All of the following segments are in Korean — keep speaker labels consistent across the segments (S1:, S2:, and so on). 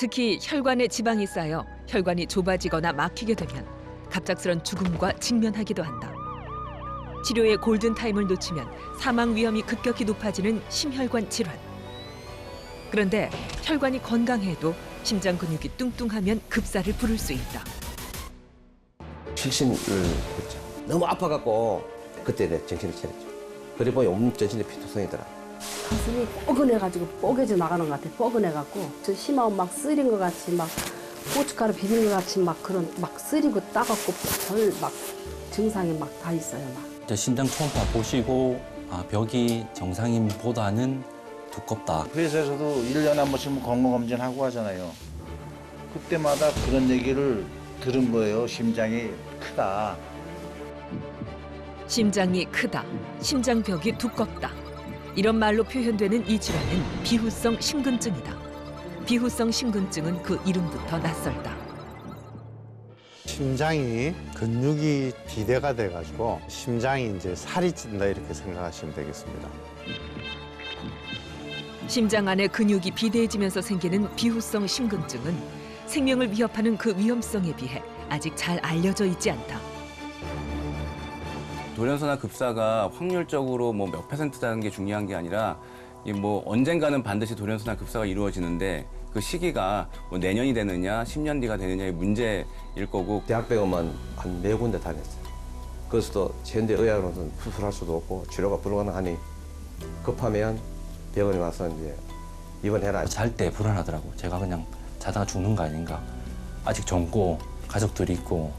S1: 특히 혈관에 지방이 쌓여 혈관이 좁아지거나 막히게 되면 갑작스런 죽음과 직면하기도 한다. 치료의 골든 타임을 놓치면 사망 위험이 급격히 높아지는 심혈관 질환. 그런데 혈관이 건강해도 심장 근육이 뚱뚱하면 급사를 부를 수 있다.
S2: 실신을 했죠. 너무 아파갖고 그때 내 정신을 차렸죠. 보니 온 전신에 피투성이더라.
S3: 가슴이 뻐근해가지고 뻐개져 나가는 것 같아. 뻐근해갖고 저 심하고 막 쓰린 것 같이 막 고춧가루 비빈 것 같이 막 그런 막 쓰리고 따갑고 별 막 증상이 막 다 있어요. 막.
S4: 이제 심장 초음파 보시고 아, 벽이 정상인보다는 두껍다.
S5: 회사에서도 일년에한 번씩 뭐 건강검진하고 하잖아요. 그때마다 그런 얘기를 들은 거예요. 심장이 크다.
S1: 심장이 크다, 심장벽이 두껍다. 이런 말로 표현되는 이 질환은 비후성 심근증이다. 비후성 심근증은 그 이름부터 낯설다.
S6: 심장이 근육이 비대가 돼가지고 심장이 이제 살이 찐다 이렇게 생각하시면 되겠습니다.
S1: 심장 안에 근육이 비대해지면서 생기는 비후성 심근증은 생명을 위협하는 그 위험성에 비해 아직 잘 알려져 있지 않다.
S7: 돌연사나 급사가 확률적으로 뭐 몇 퍼센트라는 게 중요한 게 아니라 이뭐 언젠가는 반드시 돌연사나 급사가 이루어지는데 그 시기가 뭐 내년이 되느냐, 10년 뒤가 되느냐의 문제일 거고
S2: 대학 병원만 한 네 군데 다녔어요. 그래서도 현대 의학으로는 수술할 수도 없고 치료가 불가능하니 급하면 병원에 와서 이제 입원해라.
S4: 잘 때 불안하더라고. 제가 그냥 자다가 죽는 거 아닌가. 아직 젊고 가족들이 있고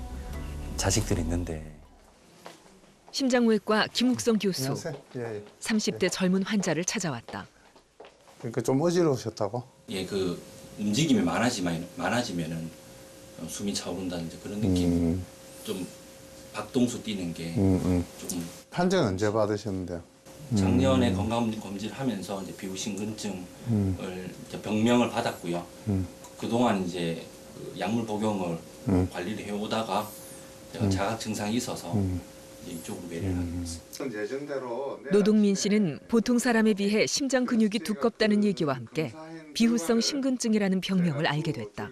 S4: 자식들이 있는데
S1: 심장외과 김욱성 교수,
S6: 예, 예.
S1: 30대 젊은 환자를 찾아왔다.
S6: 그러니까 좀 어지러우셨다고?
S4: 예, 그 움직임이 많아지면 많아지면은 숨이 차오른다든지 그런 느낌.
S6: 음,
S4: 좀 박동수 뛰는 게
S6: 음, 음.
S4: 조금
S6: 판정 언제 받으셨는데요?
S4: 작년에 건강 검진을 하면서 이제 비후심근증을 이제 병명을 받았고요.
S6: 음.
S4: 그동안 이제 그 약물 복용을
S6: 음.
S4: 관리를 해오다가 제가 자각 증상이 있어서
S6: 음.
S4: 이쪽으로 됐어요.
S6: 예정대로
S1: 노동민 씨는 보통 사람에 비해 심장 근육이 두껍다는 얘기와 함께 비후성 심근증이라는 병명을 알게 됐다.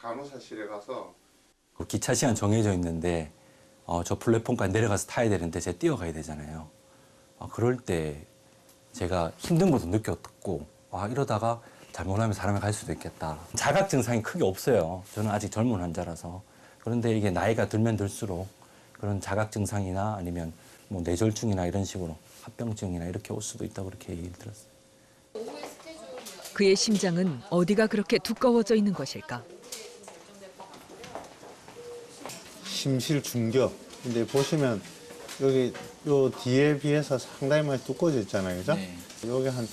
S6: 간호사실에 가서
S4: 그 기차 시간 정해져 있는데 어, 저 플랫폼까지 내려가서 타야 되는데 제가 뛰어가야 되잖아요. 아, 그럴 때 제가 힘든 것도 느꼈고 아 이러다가 잘못하면 사람이 갈 수도 있겠다. 자각 증상이 크게 없어요. 저는 아직 젊은 환자라서. 그런데 이게 나이가 들면 들수록 그런 자각 증상이나 아니면 뭐 뇌졸중이나 이런 식으로 합병증이나 이렇게 올 수도 있다고 그렇게 얘기를 들었어요.
S1: 그의 심장은 어디가 그렇게 두꺼워져 있는 것일까?
S6: 심실 중격. 근데 보시면 여기 요 뒤에 비해서 상당히 많이 두꺼워져 있잖아요, 그죠?
S4: 네.
S6: 여기 한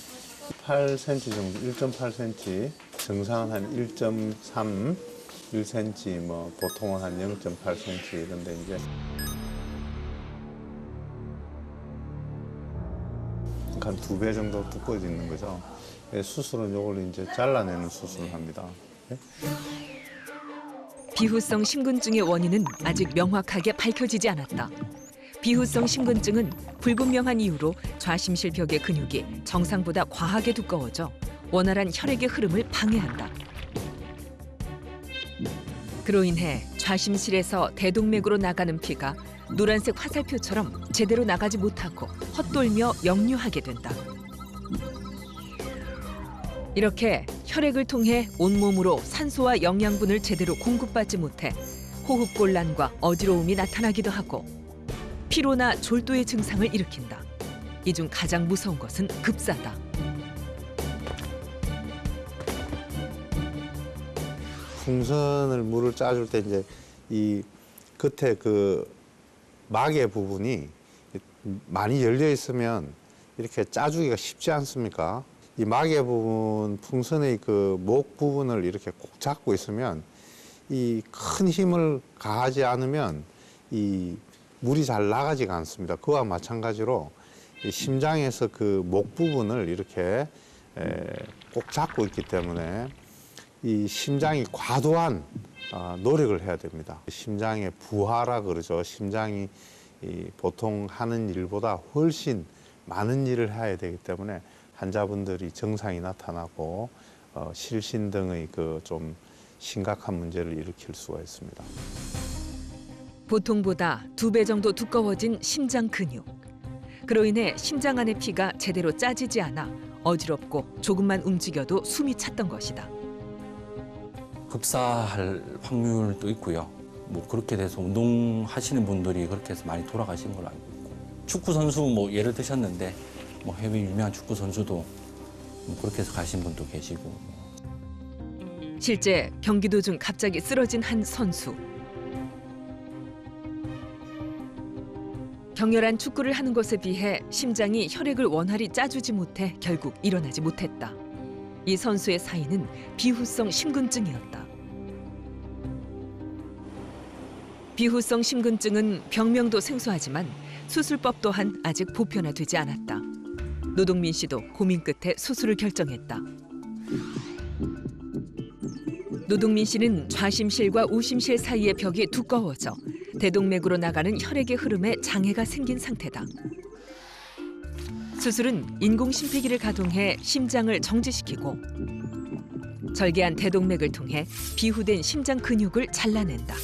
S6: 8cm 정도, 1.8cm, 정상은 한 1.3, 1cm, 뭐 보통은 한 0.8cm 이런데 이제 한 두 배 정도 두꺼워져 있는 거죠. 예, 수술은 요걸 이제 잘라내는 수술을 합니다. 예?
S1: 비후성 심근증의 원인은 아직 명확하게 밝혀지지 않았다. 비후성 심근증은 불분명한 이유로 좌심실 벽의 근육이 정상보다 과하게 두꺼워져 원활한 혈액의 흐름을 방해한다. 그로 인해 좌심실에서 대동맥으로 나가는 피가 노란색 화살표처럼 제대로 나가지 못하고 헛돌며 역류하게 된다. 이렇게 혈액을 통해 온몸으로 산소와 영양분을 제대로 공급받지 못해 호흡곤란과 어지러움이 나타나기도 하고 피로나 졸도의 증상을 일으킨다. 이 중 가장 무서운 것은 급사다.
S6: 풍선을 물을 짜줄 때 이제 이 끝에 그 막의 부분이 많이 열려 있으면 이렇게 짜주기가 쉽지 않습니까? 이 막의 부분, 풍선의 그 목 부분을 이렇게 꼭 잡고 있으면 이 큰 힘을 가하지 않으면 이 물이 잘 나가지가 않습니다. 그와 마찬가지로 이 심장에서 그 목 부분을 이렇게 에, 꼭 잡고 있기 때문에 이 심장이 과도한 아, 노력을 해야 됩니다. 심장의 부하라 그러죠. 심장이 이 보통 하는 일보다 훨씬 많은 일을 해야 되기 때문에 환자분들이 증상이 나타나고 어, 실신 등의 그 좀 심각한 문제를 일으킬 수가 있습니다.
S1: 보통보다 두 배 정도 두꺼워진 심장 근육. 그로 인해 심장 안의 피가 제대로 짜지지 않아 어지럽고 조금만 움직여도 숨이 찼던 것이다.
S4: 급사할 확률도 있고요. 뭐 그렇게 돼서 운동하시는 분들이 그렇게 해서 많이 돌아가시는 걸로 알고 있고 축구 선수 뭐 예를 드셨는데 뭐 해외 유명한 축구 선수도 뭐 그렇게 해서 가신 분도 계시고 뭐
S1: 실제 경기 도 중 갑자기 쓰러진 한 선수. 격렬한 축구를 하는 것에 비해 심장이 혈액을 원활히 짜주지 못해 결국 일어나지 못했다. 이 선수의 사인은 비후성 심근증이었다. 비후성 심근증은 병명도 생소하지만 수술법 또한 아직 보편화되지 않았다. 노동민 씨도 고민 끝에 수술을 결정했다. 노동민 씨는 좌심실과 우심실 사이의 벽이 두꺼워져 대동맥으로 나가는 혈액의 흐름에 장애가 생긴 상태다. 수술은 인공 심폐기를 가동해 심장을 정지시키고 절개한 대동맥을 통해 비후된 심장 근육을 잘라낸다.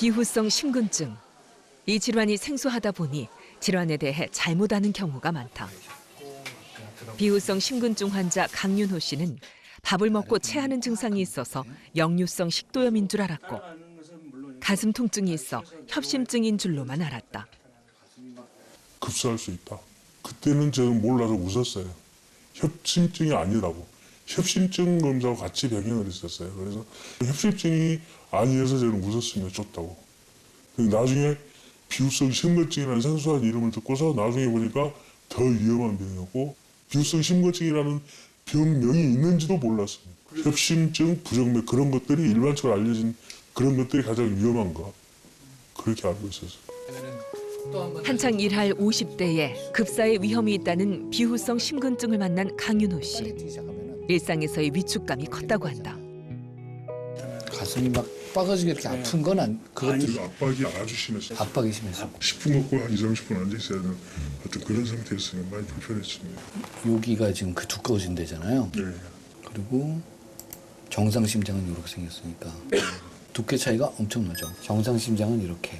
S1: 비후성 심근증. 이 질환이 생소하다 보니 질환에 대해 잘못 아는 경우가 많다. 비후성 심근증 환자 강윤호 씨는 밥을 먹고 체하는 증상이 있어서 역류성 식도염인 줄 알았고 가슴 통증이 있어 협심증인 줄로만 알았다.
S8: 급사할 수 있다. 그때는 저는 몰라서 웃었어요. 협심증이 아니라고. 협심증 검사와 같이 병행을 했었어요. 그래서 협심증이 아니어서 저는 웃었으면 좋다고. 근데 나중에 비후성 심근증이라는 생소한 이름을 듣고서 나중에 보니까 더 위험한 병이었고 비후성 심근증이라는 병명이 있는지도 몰랐습니다. 협심증, 부정맥 그런 것들이 일반적으로 알려진 그런 것들이 가장 위험한 것 그렇게 알고 있었어요.
S1: 한창 일할 50대에 급사의 위험이 있다는 비후성 심근증을 만난 강윤호 씨. 일상에서의 위축감이 컸다고 한다.
S9: 가슴이 막 빠가지게 이렇게 아픈 건 안, 그것도
S8: 아니, 압박이 아주 심했어요.
S9: 압박이 심해서
S8: 10분 걷고 한 2, 30분 앉아 있어야 되는 어떤 그런 상태였으면 많이 불편했습니다.
S9: 여기가 지금 그 두꺼워진 데잖아요.
S8: 네.
S9: 그리고 정상 심장은 이렇게 생겼으니까 두께 차이가 엄청나죠. 정상 심장은 이렇게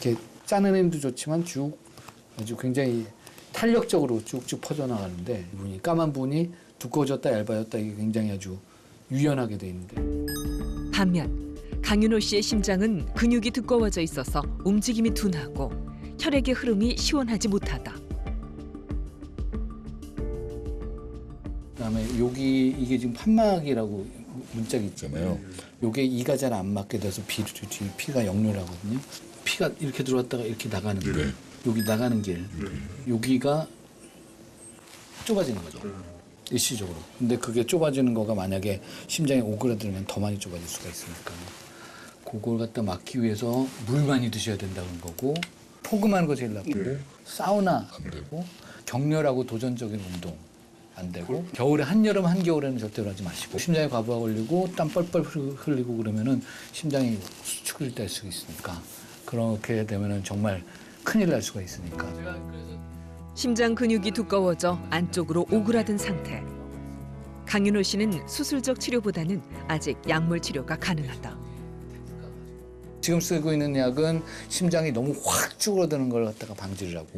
S9: 이렇게 짜는 힘도 좋지만 쭉 아주 굉장히 탄력적으로 쭉쭉 퍼져나가는데 이분이 까만 분이 두꺼워졌다 얇아졌다 이게 굉장히 아주 유연하게 돼 있는데
S1: 반면 강윤호 씨의 심장은 근육이 두꺼워져 있어서 움직임이 둔하고 혈액의 흐름이 시원하지 못하다.
S9: 그다음에 여기 이게 지금 판막이라고 문짝이 있잖아요. 요게 이가 잘 안 맞게 돼서 비, 뒤 피가 역류하거든요. 피가 이렇게 들어왔다가 이렇게 나가는 길,
S8: 네.
S9: 여기 나가는 길,
S8: 네.
S9: 여기가 좁아지는 거죠. 일시적으로. 근데 그게 좁아지는 거가 만약에 심장에 오그라들면 더 많이 좁아질 수가 있으니까. 그걸 갖다 막기 위해서 물 많이 드셔야 된다는 거고 포금하는 거 제일 나쁘고
S8: 네.
S9: 사우나 안 되고 격렬하고 도전적인 운동 안 되고 겨울에 한여름 한겨울에는 절대로 하지 마시고 심장에 과부하 걸리고 땀 뻘뻘 흘- 흘리고 그러면은 심장이 수축을 될 수 있으니까 그렇게 되면은 정말 큰일 날 수가 있으니까
S1: 심장 근육이 두꺼워져 안쪽으로 오그라든 상태. 강윤호 씨는 수술적 치료보다는 아직 약물 치료가 가능하다.
S9: 지금 쓰고 있는 약은 심장이 너무 확 쭈그러드는 걸 갖다가 방지를 하고.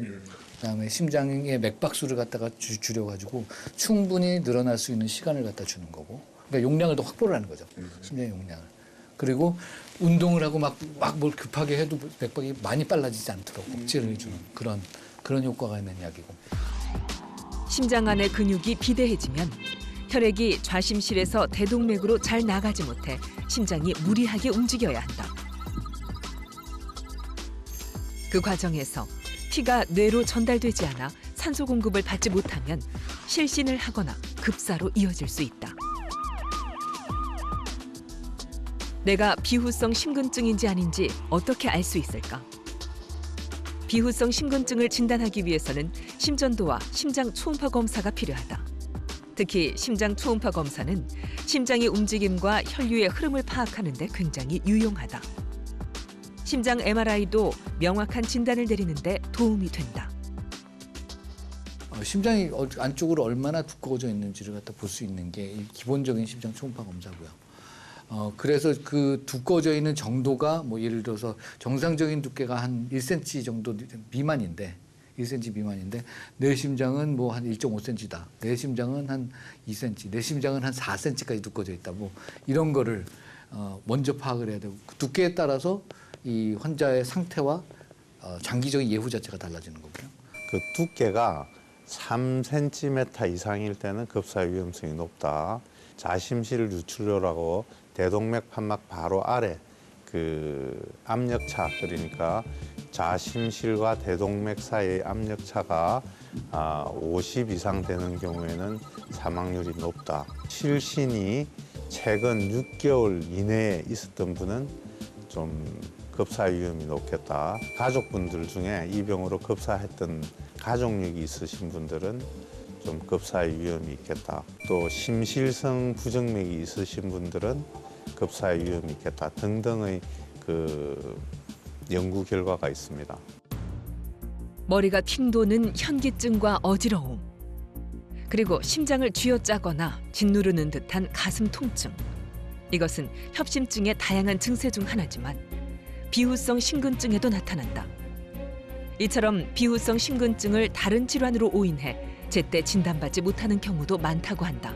S9: 그다음에 심장의 맥박수를 갖다가 주, 줄여가지고 충분히 늘어날 수 있는 시간을 갖다 주는 거고. 그러니까 용량을 더 확보를 하는 거죠. 심장의 용량을. 그리고 운동을 하고 막 막 뭘 급하게 해도 맥박이 많이 빨라지지 않도록 억제를 해주는 그런 그런 효과가 있는 약이고.
S1: 심장 안의 근육이 비대해지면 혈액이 좌심실에서 대동맥으로 잘 나가지 못해 심장이 무리하게 움직여야 한다. 그 과정에서 피가 뇌로 전달되지 않아 산소 공급을 받지 못하면 실신을 하거나 급사로 이어질 수 있다. 내가 비후성 심근증인지 아닌지 어떻게 알 수 있을까? 비후성 심근증을 진단하기 위해서는 심전도와 심장 초음파 검사가 필요하다. 특히 심장 초음파 검사는 심장의 움직임과 혈류의 흐름을 파악하는 데 굉장히 유용하다. 심장 MRI도 명확한 진단을 내리는 데 도움이 된다.
S9: 어, 심장이 어- 안쪽으로 얼마나 두꺼워져 있는지를 갖다 볼 수 있는 게이 기본적인 심장 초음파 검사고요. 어, 그래서 그 두꺼워져 있는 정도가 뭐 예를 들어서 정상적인 두께가 한 1cm 정도 미만인데 1cm 미만인데 내 심장은 뭐 한 1.5cm다. 내 심장은 한 2cm, 내 심장은 한 4cm까지 두꺼워져 있다. 뭐 이런 거를 어, 먼저 파악을 해야 되고 그 두께에 따라서 이 환자의 상태와 어, 장기적인 예후 자체가 달라지는 거고요.
S6: 그 두께가 3cm 이상일 때는 급사 위험성이 높다. 자심실 유출료라고 대동맥 판막 바로 아래 그 압력차 그러니까 자심실과 대동맥 사이의 압력차가 아, 50 이상 되는 경우에는 사망률이 높다. 실신이 최근 6개월 이내에 있었던 분은 좀 급사 위험이 높겠다. 가족분들 중에 이 병으로 급사했던 가족력이 있으신 분들은 좀 급사의 위험이 있겠다. 또 심실성 부정맥이 있으신 분들은 급사의 위험이 있겠다. 등등의 그 연구 결과가 있습니다.
S1: 머리가 핑 도는 현기증과 어지러움, 그리고 심장을 쥐어짜거나 짓누르는 듯한 가슴 통증. 이것은 협심증의 다양한 증세 중 하나지만 비후성 심근증에도 나타난다. 이처럼 비후성 심근증을 다른 질환으로 오인해 제때 진단받지 못하는 경우도 많다고 한다.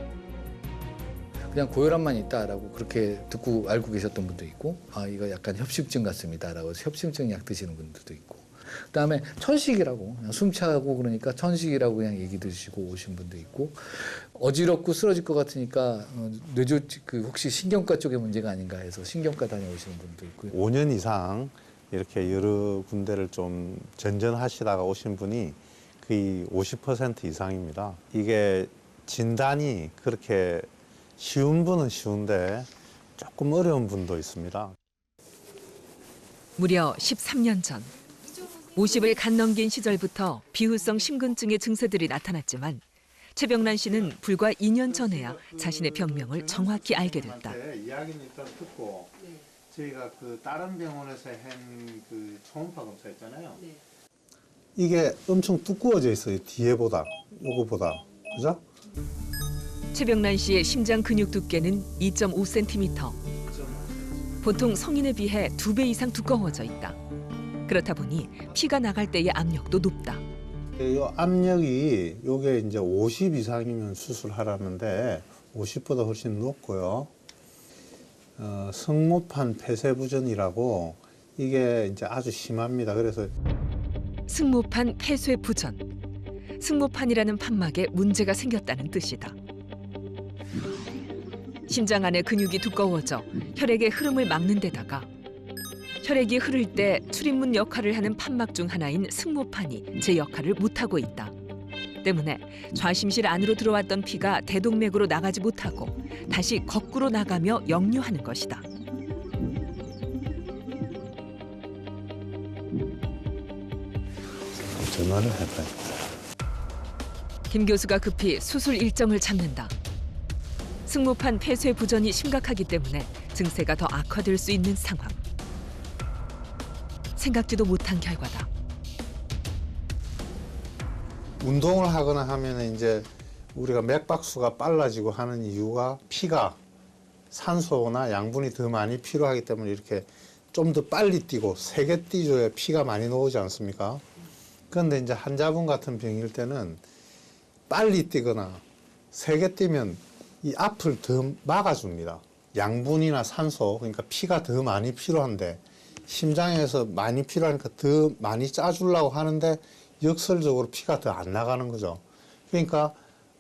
S9: 그냥 고혈압만 있다라고 그렇게 듣고 알고 계셨던 분도 있고 아 이거 약간 협심증 같습니다라고 협심증 약 드시는 분들도 있고 그다음에 천식이라고 그냥 숨차고 그러니까 천식이라고 그냥 얘기 드시고 오신 분도 있고 어지럽고 쓰러질 것 같으니까 어, 뇌조 그 혹시 신경과 쪽에 문제가 아닌가 해서 신경과 다녀오시는 분도 있고요.
S6: 5년 이상 이렇게 여러 군데를 좀 전전하시다가 오신 분이 거의 50% 이상입니다. 이게 진단이 그렇게 쉬운 분은 쉬운데 조금 어려운 분도 있습니다.
S1: 무려 13년 전 50을 간 넘긴 시절부터 비후성 심근증의 증세들이 나타났지만 최병란 씨는 불과 2년 전에야 자신의 병명을 정확히 알게 됐다.
S6: 이야기는 일단 듣고 저희가 그 다른 병원에서 한 그 초음파 검사 있잖아요. 이게 엄청 두꺼워져 있어요. 뒤에보다 요거보다 그죠?
S1: 최병란 씨의 심장 근육 두께는 2.5cm. 보통 성인에 비해 두배 이상 두꺼워져 있다. 그렇다 보니 피가 나갈 때의 압력도 높다.
S6: 이 압력이 요게 이제 50 이상이면 수술하라는데 50보다 훨씬 높고요. 어, 성모판 폐쇄부전이라고 이게 이제 아주 심합니다. 그래서
S1: 승모판 폐쇄 부전. 승모판이라는 판막에 문제가 생겼다는 뜻이다. 심장 안의 근육이 두꺼워져 혈액의 흐름을 막는 데다가 혈액이 흐를 때 출입문 역할을 하는 판막 중 하나인 승모판이 제 역할을 못하고 있다. 때문에 좌심실 안으로 들어왔던 피가 대동맥으로 나가지 못하고 다시 거꾸로 나가며 역류하는 것이다.
S6: 전화를 해봐요.
S1: 김 교수가 급히 수술 일정을 잡는다. 승모판 폐쇄 부전이 심각하기 때문에 증세가 더 악화될 수 있는 상황. 생각지도 못한 결과다.
S6: 운동을 하거나 하면 이제 우리가 맥박수가 빨라지고 하는 이유가 피가 산소나 양분이 더 많이 필요하기 때문에 이렇게 좀 더 빨리 뛰고 세게 뛰줘야 피가 많이 나오지 않습니까? 그런데 이제 환자분 같은 병일 때는 빨리 뛰거나 세게 뛰면 이 앞을 더 막아줍니다. 양분이나 산소, 그러니까 피가 더 많이 필요한데 심장에서 많이 필요하니까 더 많이 짜주려고 하는데 역설적으로 피가 더 안 나가는 거죠. 그러니까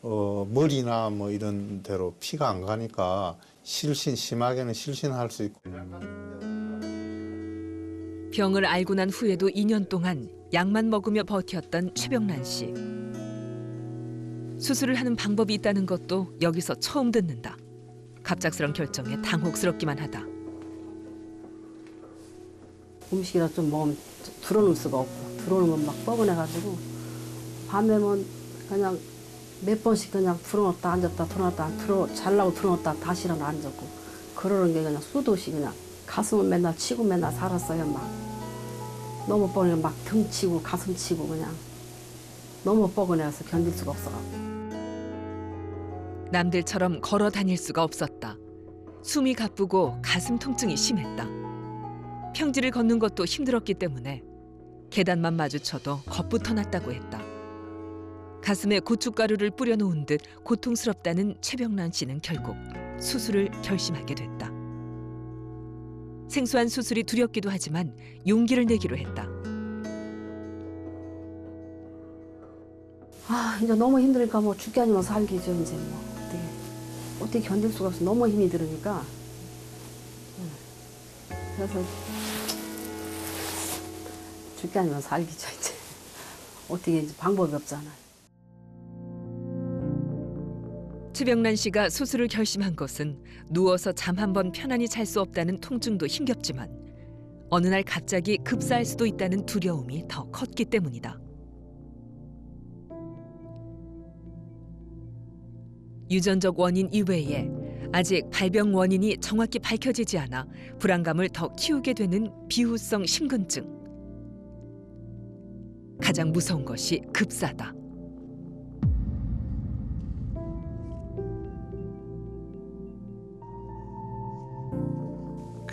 S6: 어, 머리나 뭐 이런 데로 피가 안 가니까 실신 심하게는 실신할 수 있고
S1: 병을 알고 난 후에도 2년 동안 약만 먹으며 버텼던 최병란 씨. 수술을 하는 방법이 있다는 것도 여기서 처음 듣는다. 갑작스런 결정에 당혹스럽기만 하다.
S3: 음식이라 좀 먹으면 들어놓을 수가 없고 들어놓으면 막 뻐근해가지고 밤에면 그냥 몇 번씩 그냥 풀어놨다 앉았다 풀어놨다 들어 잘라고 들어놨다 다시 일어나 앉았고 그러는 게 그냥 수도 없이 그냥 가슴을 맨날 치고 맨날 살았어요 막 너무 뻐근해 막 등 치고 가슴 치고 그냥 너무 뻐근해서 견딜 수가 없어가지고
S1: 남들처럼 걸어 다닐 수가 없었다. 숨이 가쁘고 가슴 통증이 심했다. 평지를 걷는 것도 힘들었기 때문에 계단만 마주쳐도 겁부터 났다고 했다. 가슴에 고춧가루를 뿌려놓은 듯 고통스럽다는 최병란 씨는 결국 수술을 결심하게 됐다. 생소한 수술이 두렵기도 하지만 용기를 내기로 했다.
S3: 아 이제 너무 힘드니까 뭐 죽기 아니면 살기죠 이제 뭐 어떻게 어떻게 견딜 수가 없어 너무 힘이 들으니까 음. 그래서 죽기 아니면 살기죠 이제 어떻게 이제 방법이 없잖아요.
S1: 최병란 씨가 수술을 결심한 것은 누워서 잠 한 번 편안히 잘 수 없다는 통증도 힘겹지만 어느 날 갑자기 급사할 수도 있다는 두려움이 더 컸기 때문이다. 유전적 원인 이외에 아직 발병 원인이 정확히 밝혀지지 않아 불안감을 더 키우게 되는 비후성 심근증. 가장 무서운 것이 급사다.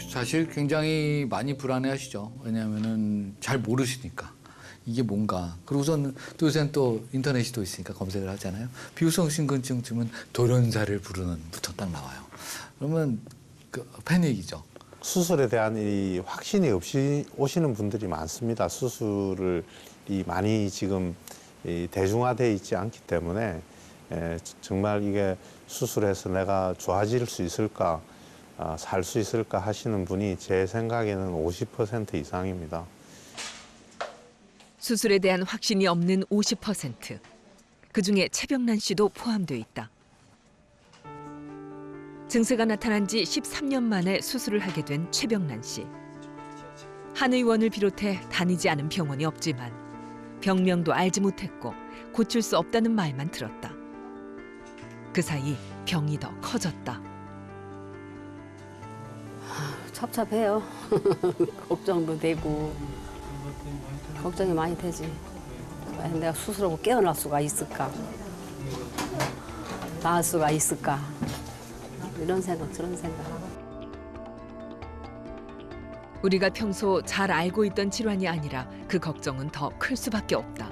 S9: 사실 굉장히 많이 불안해하시죠. 왜냐하면은 잘 모르시니까 이게 뭔가. 그리고선 또 요새는 또 인터넷이 또 있으니까 검색을 하잖아요. 비후성 심근증쯤은 돌연사를 부르는부터 딱 나와요. 그러면 그 패닉이죠.
S6: 수술에 대한 이 확신이 없이 오시는 분들이 많습니다. 수술을 이 많이 지금 이 대중화돼 있지 않기 때문에 에, 정말 이게 수술해서 내가 좋아질 수 있을까, 아, 살 수 있을까 하시는 분이 제 생각에는 50% 이상입니다.
S1: 수술에 대한 확신이 없는 50%. 그중에 최병란 씨도 포함되어 있다. 증세가 나타난 지 13년 만에 수술을 하게 된 최병란 씨. 한 의원을 비롯해 다니지 않은 병원이 없지만 병명도 알지 못했고 고칠 수 없다는 말만 들었다. 그 사이 병이 더 커졌다.
S3: 찹찹해요. 걱정도 되고 걱정이 많이 되지. 내가 수술하고 깨어날 수가 있을까? 나을 수가 있을까? 이런 생각, 저런 생각.
S1: 우리가 평소 잘 알고 있던 질환이 아니라 그 걱정은 더 클 수밖에 없다.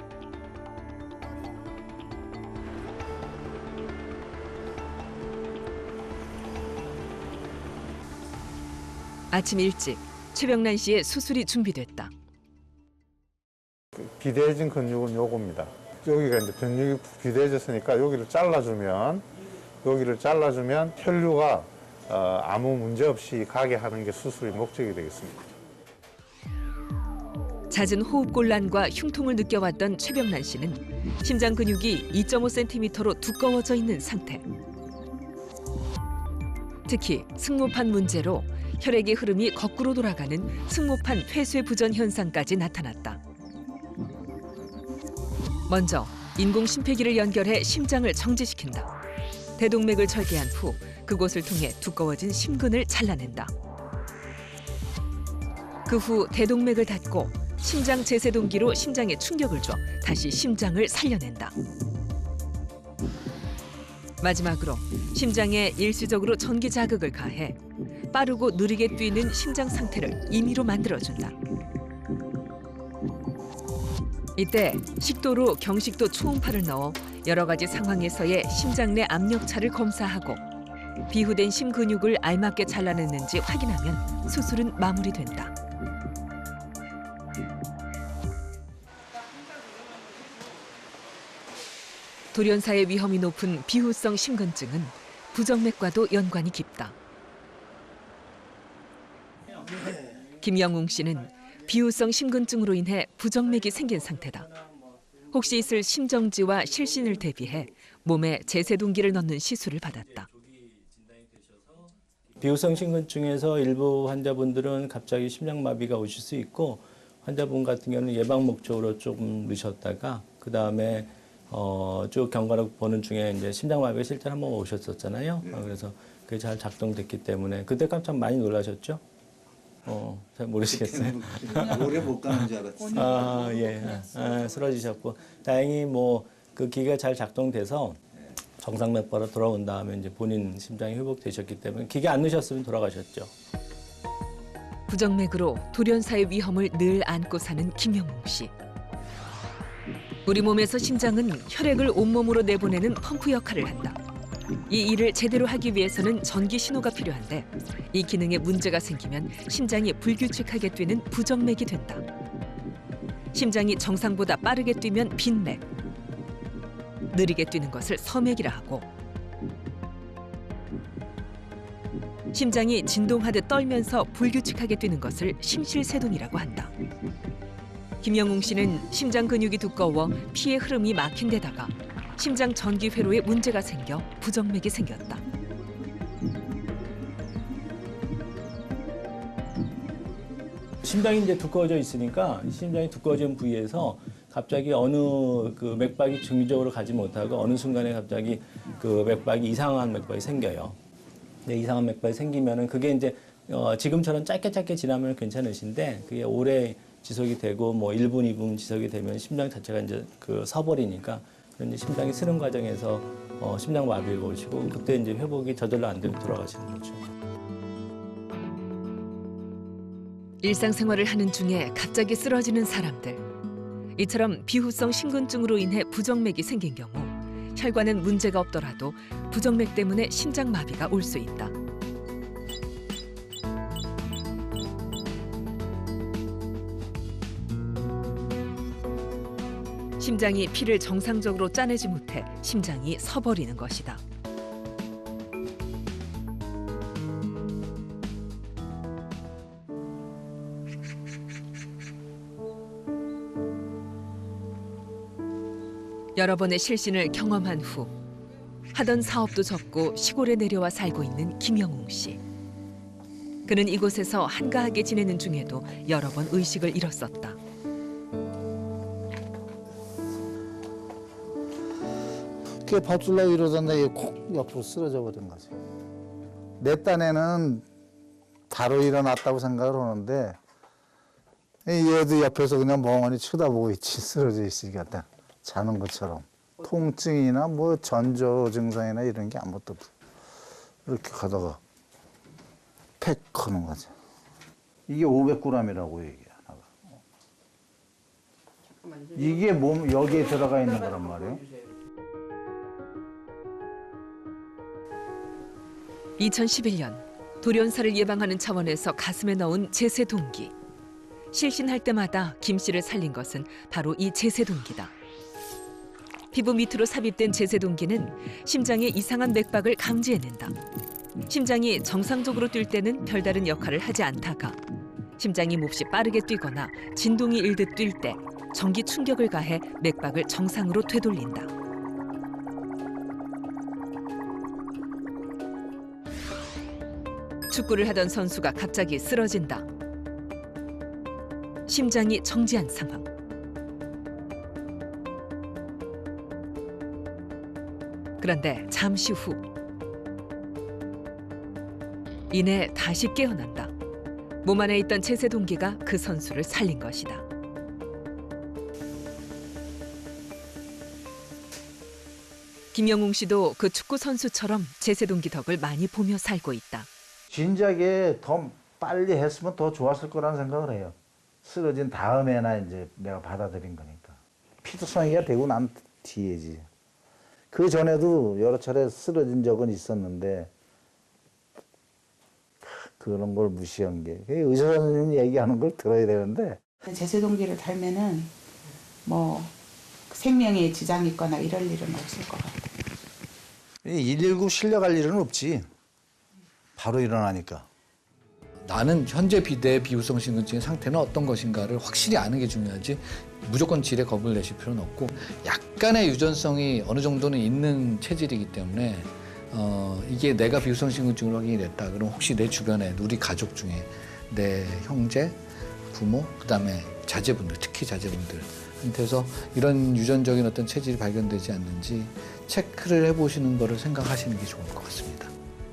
S1: 아침 일찍 최병란 씨의 수술이 준비됐다.
S6: 비대해진 근육은 요겁니다. 여기가 이제 근육이 비대해졌으니까 여기를 잘라주면 여기를 잘라주면 혈류가 어, 아무 문제 없이 가게 하는 게 수술의 목적이 되겠습니다.
S1: 잦은 호흡 곤란과 흉통을 느껴왔던 최병란 씨는 심장 근육이 2.5cm로 두꺼워져 있는 상태. 특히 승모판 문제로 혈액의 흐름이 거꾸로 돌아가는 승모판 회쇄 부전 현상까지 나타났다. 먼저 인공 심폐기를 연결해 심장을 정지시킨다. 대동맥을 절개한 후 그곳을 통해 두꺼워진 심근을 잘라낸다. 그 후 대동맥을 닫고 심장 제세동기로 심장에 충격을 줘 다시 심장을 살려낸다. 마지막으로 심장에 일시적으로 전기 자극을 가해 빠르고 느리게 뛰는 심장 상태를 임의로 만들어준다. 이때 식도로 경식도 초음파를 넣어 여러 가지 상황에서의 심장 내 압력차를 검사하고 비후된 심근육을 알맞게 잘라냈는지 확인하면 수술은 마무리된다. 돌연사의 위험이 높은 비후성 심근증은 부정맥과도 연관이 깊다. 김영웅 씨는 비후성 심근증으로 인해 부정맥이 생긴 상태다. 혹시 있을 심정지와 실신을 대비해 몸에 제세동기를 넣는 시술을 받았다.
S10: 비후성 심근증에서 일부 환자분들은 갑자기 심장마비가 오실 수 있고 환자분 같은 경우는 예방 목적으로 조금 넣으셨다가 그 다음에 어, 쭉 경과를 보는 중에 이제 심장마비가 실제로 한 번 오셨었잖아요. 어, 그래서 그게 잘 작동됐기 때문에 그때 깜짝 많이 놀라셨죠? 어, 잘 모르시겠어요.
S5: 오래 못 가는 줄 알았지.
S10: 아, 예. 아, 쓰러지셨고 다행히 뭐 그 기계가 잘 작동돼서 정상 맥박으로 돌아온 다음에 이제 본인 심장이 회복되셨기 때문에 기계 안 넣으셨으면 돌아가셨죠.
S1: 부정맥으로 돌연사의 위험을 늘 안고 사는 김영웅 씨. 우리 몸에서 심장은 혈액을 온몸으로 내보내는 펌프 역할을 한다. 이 일을 제대로 하기 위해서는 전기 신호가 필요한데 이 기능에 문제가 생기면 심장이 불규칙하게 뛰는 부정맥이 된다. 심장이 정상보다 빠르게 뛰면 빈맥, 느리게 뛰는 것을 서맥이라 하고 심장이 진동하듯 떨면서 불규칙하게 뛰는 것을 심실세동이라고 한다. 김영웅 씨는 심장 근육이 두꺼워 피의 흐름이 막힌 데다가 심장 전기 회로에 문제가 생겨 부정맥이 생겼다.
S10: 심장이 이제 두꺼워져 있으니까 심장이 두꺼워진 부위에서 갑자기 어느 그 맥박이 정기적으로 가지 못하고 어느 순간에 갑자기 그 맥박이 이상한 맥박이 생겨요. 근데 이상한 맥박이 생기면은 그게 이제 어 지금처럼 짧게 짧게 지나면 괜찮으신데 그게 오래 지속이 되고 뭐 1분, 2분 지속이 되면 심장 자체가 이제 그 서버리니까 이제 심장이 쓰는 과정에서 어 심장 마비가 오시고 그때 이제 회복이 저절로 안 되고 돌아가시는 거죠.
S1: 일상생활을 하는 중에 갑자기 쓰러지는 사람들. 이처럼 비후성 심근증으로 인해 부정맥이 생긴 경우 혈관엔 문제가 없더라도 부정맥 때문에 심장 마비가 올 수 있다. 심장이 피를 정상적으로 짜내지 못해 심장이 서버리는 것이다. 여러 번의 실신을 경험한 후 하던 사업도 접고 시골에 내려와 살고 있는 김영웅 씨. 그는 이곳에서 한가하게 지내는 중에도 여러 번 의식을 잃었었다.
S5: 그게 밥 주려고 이러던데 콕 옆으로 쓰러져 버린 거지. 내 딴에는 바로 일어났다고 생각을 하는데 이 얘도 옆에서 그냥 멍하니 쳐다보고 있지 쓰러져 있으니까 딱 자는 것처럼 통증이나 뭐 전조 증상이나 이런 게 아무것도 없어. 이렇게 가다가 팩 하는 거지. 이게 500g이라고 얘기해 하나가. 이게 몸 여기에 들어가 있는 거란 말이에요.
S1: 2011년 돌연사를 예방하는 차원에서 가슴에 넣은 제세 동기. 실신할 때마다 김 씨를 살린 것은 바로 이 제세 동기다. 피부 밑으로 삽입된 제세 동기는 심장의 이상한 맥박을 감지해낸다. 심장이 정상적으로 뛸 때는 별다른 역할을 하지 않다가 심장이 몹시 빠르게 뛰거나 진동이 일듯 뛸 때 전기 충격을 가해 맥박을 정상으로 되돌린다. 축구를 하던 선수가 갑자기 쓰러진다. 심장이 정지한 상황. 그런데 잠시 후 이내 다시 깨어난다. 몸 안에 있던 제세 동기가 그 선수를 살린 것이다. 김영웅 씨도 그 축구 선수처럼 제세 동기 덕을 많이 보며 살고 있다.
S5: 진작에 더 빨리 했으면 더 좋았을 거라는 생각을 해요. 쓰러진 다음에나 이제 내가 받아들인 거니까. 피부성이가 되고 난 뒤에지. 그 전에도 여러 차례 쓰러진 적은 있었는데 그런 걸 무시한 게 의사 선생님 얘기하는 걸 들어야 되는데
S11: 제세동기를 달면은 뭐 생명에 지장이 있거나 이럴 일은 없을 것 같아요.
S5: 119 실려갈 일은 없지. 바로 일어나니까.
S9: 나는 현재 비대 비후성 신근증의 상태는 어떤 것인가를 확실히 아는 게 중요하지 무조건 질에 겁을 내실 필요는 없고 약간의 유전성이 어느 정도는 있는 체질이기 때문에 어, 이게 내가 비후성 신근증으로 확인이 됐다 그럼 혹시 내 주변에 우리 가족 중에 내 형제 부모 그다음에 자제분들 특히 자제분들 한테서 이런 유전적인 어떤 체질이 발견되지 않는지 체크를 해보시는 거를 생각하시는 게 좋을 것 같습니다.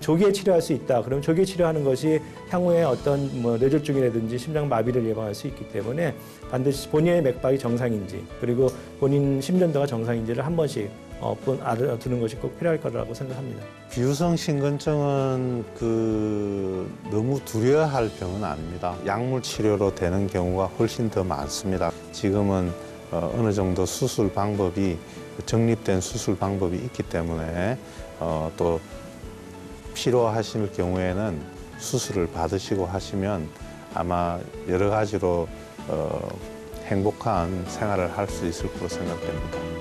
S10: 조기에 치료할 수 있다. 그럼 조기에 치료하는 것이 향후에 어떤 뭐 뇌졸중이라든지 심장 마비를 예방할 수 있기 때문에 반드시 본인의 맥박이 정상인지 그리고 본인 심전도가 정상인지를 한 번씩 어, 본- 알아두는 것이 꼭 필요할 거라고 생각합니다.
S6: 비유성 심근증은 그 너무 두려워할 병은 아닙니다. 약물 치료로 되는 경우가 훨씬 더 많습니다. 지금은 어, 어느 정도 수술 방법이 정립된 수술 방법이 있기 때문에 어, 또 필요하실 경우에는 수술을 받으시고 하시면 아마 여러 가지로 어, 행복한 생활을 할 수 있을 거로 생각됩니다.